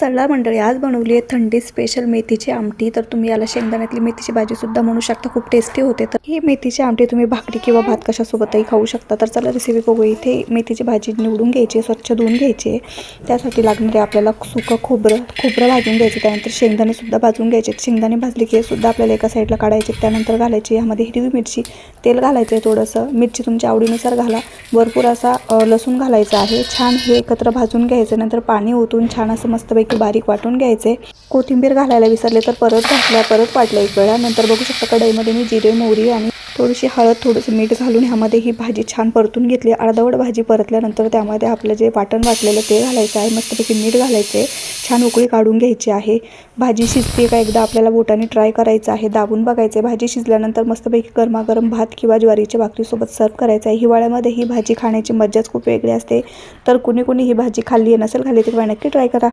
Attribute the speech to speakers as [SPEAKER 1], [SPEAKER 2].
[SPEAKER 1] सल्ला मंडळी आज बनवली आहे थंडी स्पेशल मेथीची आमटी. तर तुम्ही याला शेंगदाण्यातली मेथीची भाजीसुद्धा म्हणू शकता खूप टेस्टी होते. तर ही मेथीची आमटी तुम्ही भाकरी किंवा भात कशासोबतही खाऊ शकता. तर चला रेसिपी बघू. इथे मेथीची भाजी निवडून घ्यायची स्वच्छ धुवून घ्यायची. त्यासाठी लागणारे आपल्याला सुकं खोबरं खोबरं भाजून घ्यायचं. त्यानंतर शेंगदाणेसुद्धा भाजून घ्यायचे. शेंगदाणे भाजले की हे सुद्धा आपल्याला एका साईडला काढायचे. त्यानंतर घालायची यामध्ये हिरवी मिरची. तेल घालायचं आहे थोडंसं. मिरची तुमच्या आवडीनुसार घाला. भरपूर असा लसूण घालायचा आहे. छान हे एकत्र भाजून घ्यायचं. नंतर पाणी ओतून छान असं मस्तपैकी बारीक वाटून घ्यायचे. कोथिंबीर घालायला विसरले तर परत घातल्या परत वाटलं एक वेळा. नंतर बघू शकता कढईमध्ये मी जिरे मोहरी आणि थोडीशी हळद थोडंसं मीठ घालून ह्यामध्ये ही भाजी छान परतून घेतली. अर्धवट भाजी परतल्यानंतर त्यामध्ये आपलं जे वाटण वाटलेलं ते घालायचं आहे. मस्तपैकी मीठ घालायचे. छान उकळी काढून घ्यायची आहे. भाजी शिजते का एकदा आपल्याला बोटाने ट्राय करायचं आहे. दाबून बघायचं. भाजी शिजल्यानंतर मस्तपैकी गरमागरम भात किंवा ज्वारीच्या भाकरीसोबत सर्व करायचं आहे. हिवाळ्यामध्ये ही भाजी खाण्याची मज्जाच खूप वेगळी असते. तर कुणी कुणी ही भाजी खाल्ली नसेल खाल्ली तर नक्की ट्राय करा.